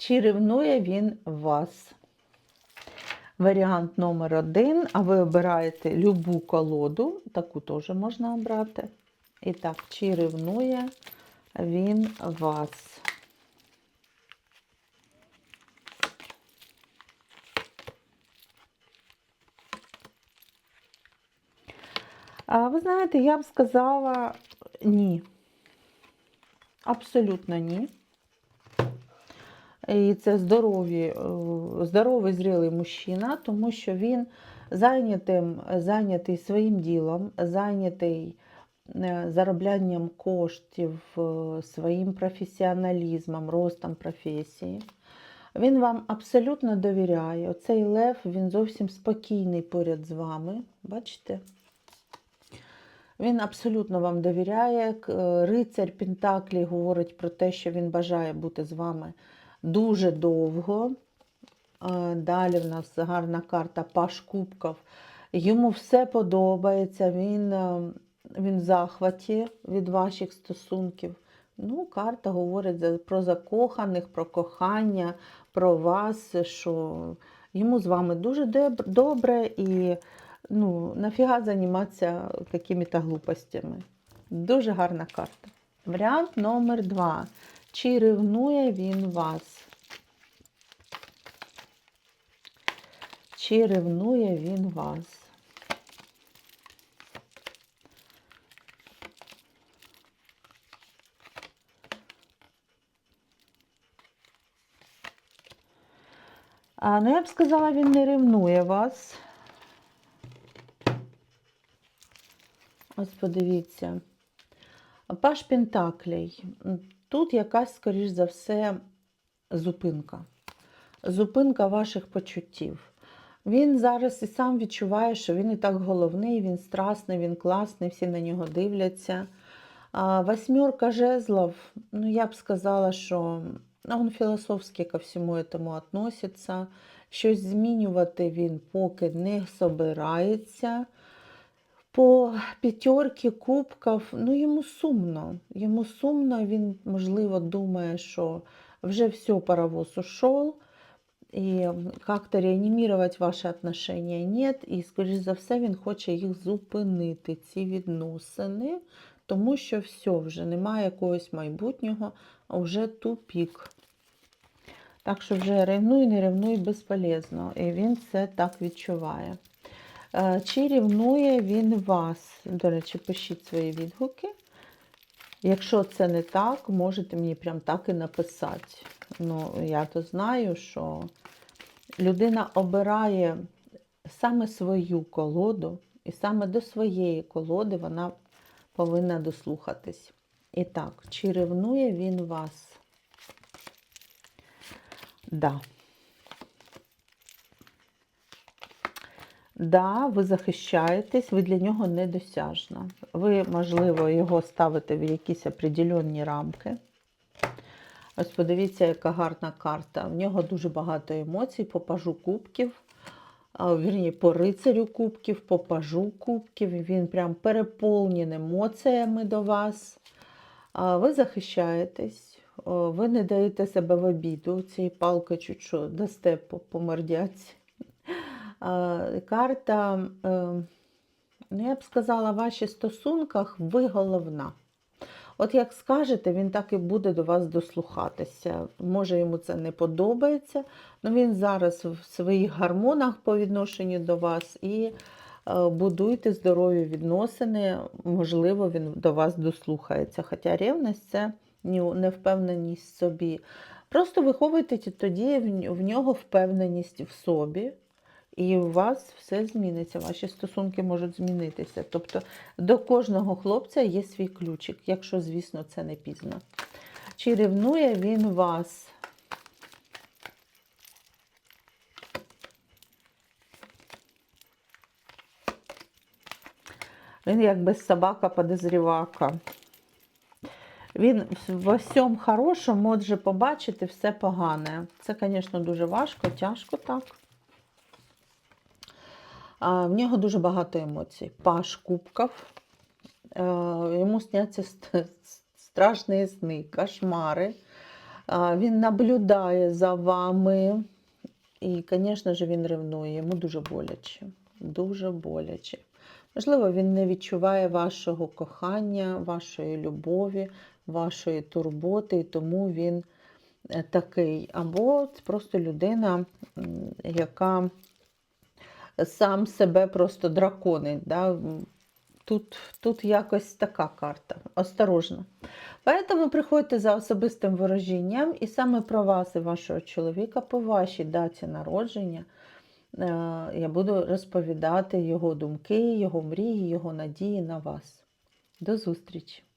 Чи ревнує він вас? Варіант номер один. А ви обираєте любу колоду, таку теж можна обрати. І так, чи ревнує він вас? А ви знаєте, я б сказала ні. Абсолютно ні. І це здорові, е, здоровий зрілий мужчина, тому що він зайнятим, зайнятий своїм ділом, зайнятий е, зароблянням коштів, е, своїм професіоналізмом, ростом професії. Він вам абсолютно довіряє. Оцей лев, він зовсім спокійний поряд з вами. Бачите? Він абсолютно вам довіряє. Рицарь Пентаклі говорить про те, що він бажає бути з вами дуже довго. Е, Далі в нас гарна карта Паш Кубков. Йому все подобається, він, е, він в захваті від ваших стосунків. Ну, карта говорить про закоханих, про кохання, про вас, що йому з вами дуже добре і ну, нафіга займатися якими-то глупостями. Дуже гарна карта. Варіант номер два. Чи ревнує він вас? Чи ревнує він вас? А, ну, я б сказала, він не ревнує вас. Ось подивіться. Паш Пентаклей. Тут якась, скоріш за все, зупинка. Зупинка ваших почуттів. Він зараз і сам відчуває, що він і так головний, він страсний, він класний, всі на нього дивляться. А восьмерка жезлов, ну я б сказала, що він філософськи ко всьому этому относиться. Щось змінювати він поки не собирається. По п'ятерки кубків, ну йому сумно. Йому сумно, він, можливо, думає, що вже все, паровоз ушел, і как-то реанімувати ваші отношения нет, і, скоріш за все, він хоче їх зупинити, ці відносини, тому що все, вже немає якогось майбутнього, а вже тупік. Так що вже ревнуй, не ревнуй безполезно. І він це так відчуває. Е, Чи рівнує він вас? До речі, пишіть свої відгуки. Якщо це не так, можете мені прям так і написати. Ну, я то знаю, що людина обирає саме свою колоду, і саме до своєї колоди вона повинна дослухатись. І так, чи ревнує він вас? Да. Да, ви захищаєтесь, ви для нього недосяжна. Ви, можливо, його ставите в якісь определенні рамки. Ось подивіться, яка гарна карта. В нього дуже багато емоцій, по пажу кубків, вірні, по рицарю кубків, по пажу кубків. Він прям переповнений емоціями до вас. Ви захищаєтесь, ви не даєте себе в обіду. Цією палкою чуть що дасте по, по мордяці. А, Карта, е, ну я б сказала, в ваших стосунках ви головна. От як скажете, він так і буде до вас дослухатися. Може, йому це не подобається, але він зараз в своїх гормонах по відношенню до вас і е, будуйте здорові відносини, можливо, він до вас дослухається. Хоча ревність це невпевненість в собі. Просто виховуйте тоді в нього впевненість в собі. І у вас все зміниться, ваші стосунки можуть змінитися. Тобто до кожного хлопця є свій ключик, якщо, звісно, це не пізно. Чи ревнує він вас? Він якби собака подозрівака. Він в всьому хорошому може побачити все погане. Це, звісно, дуже важко, тяжко так. В нього дуже багато емоцій. Паш кубків. Е, Йому сняться ст- страшні сни, кошмари. Він наблюдає за вами. І, звісно ж, він ревнує. Йому дуже боляче. Дуже боляче. Можливо, він не відчуває вашого кохання, вашої любові, вашої турботи, і тому він е, такий. Або це просто людина, яка сам себе просто драконить. Да? Тут, тут якось така карта. Осторожно. Поэтому приходьте за особистим ворожінням, і саме про вас і вашого чоловіка по вашій даті народження е, я буду розповідати його думки, його мрії, його надії на вас. До зустрічі!